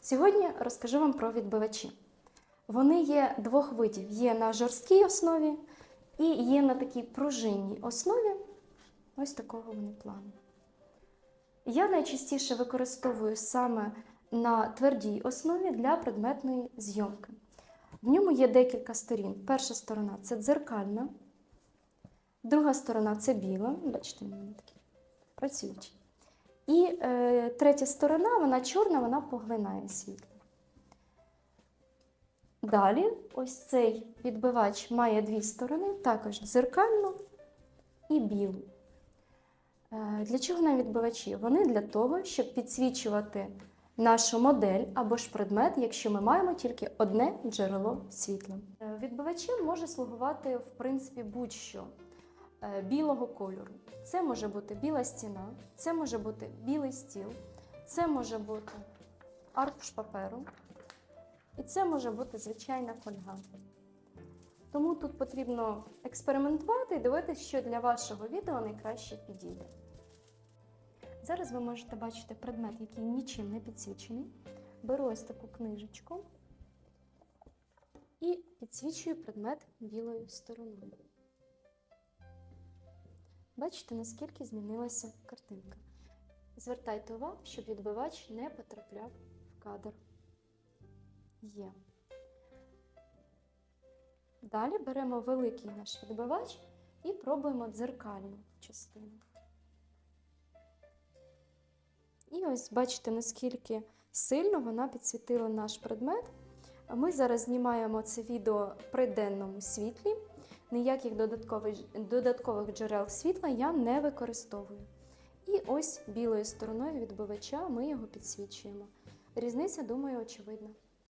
Сьогодні розкажу вам про відбивачі. Вони є двох видів: є на жорсткій основі і є на такій пружинній основі. Ось такого вони плану. Я найчастіше використовую саме на твердій основі для предметної зйомки. В ньому є декілька сторін. Перша сторона це дзеркальна, друга сторона це біла. Бачите, вони такі працюючі. І е, третя сторона, вона чорна, вона поглинає світло. Далі, ось цей відбивач має дві сторони, також дзеркальну і білу. Е, Для чого нам відбивачі? Вони для того, щоб підсвічувати нашу модель або ж предмет, якщо ми маємо тільки одне джерело світла. Е, Відбивачем може слугувати в принципі будь-що білого кольору. Це може бути біла стіна, це може бути білий стіл, це може бути аркуш паперу, і це може бути звичайна фольга. Тому тут потрібно експериментувати і дивитися, що для вашого відео найкраще підійде. Зараз ви можете бачити предмет, який нічим не підсвічений. Беру ось таку книжечку і підсвічую предмет білою стороною. Бачите, наскільки змінилася картинка. Звертайте увагу, щоб відбивач не потрапляв в кадр. Є. Далі беремо великий наш відбивач і пробуємо дзеркальну частину. І ось бачите, наскільки сильно вона підсвітила наш предмет. Ми зараз знімаємо це відео при денному світлі. Ніяких додаткових, джерел світла я не використовую. І ось білою стороною відбивача ми його підсвічуємо. Різниця, думаю, очевидна.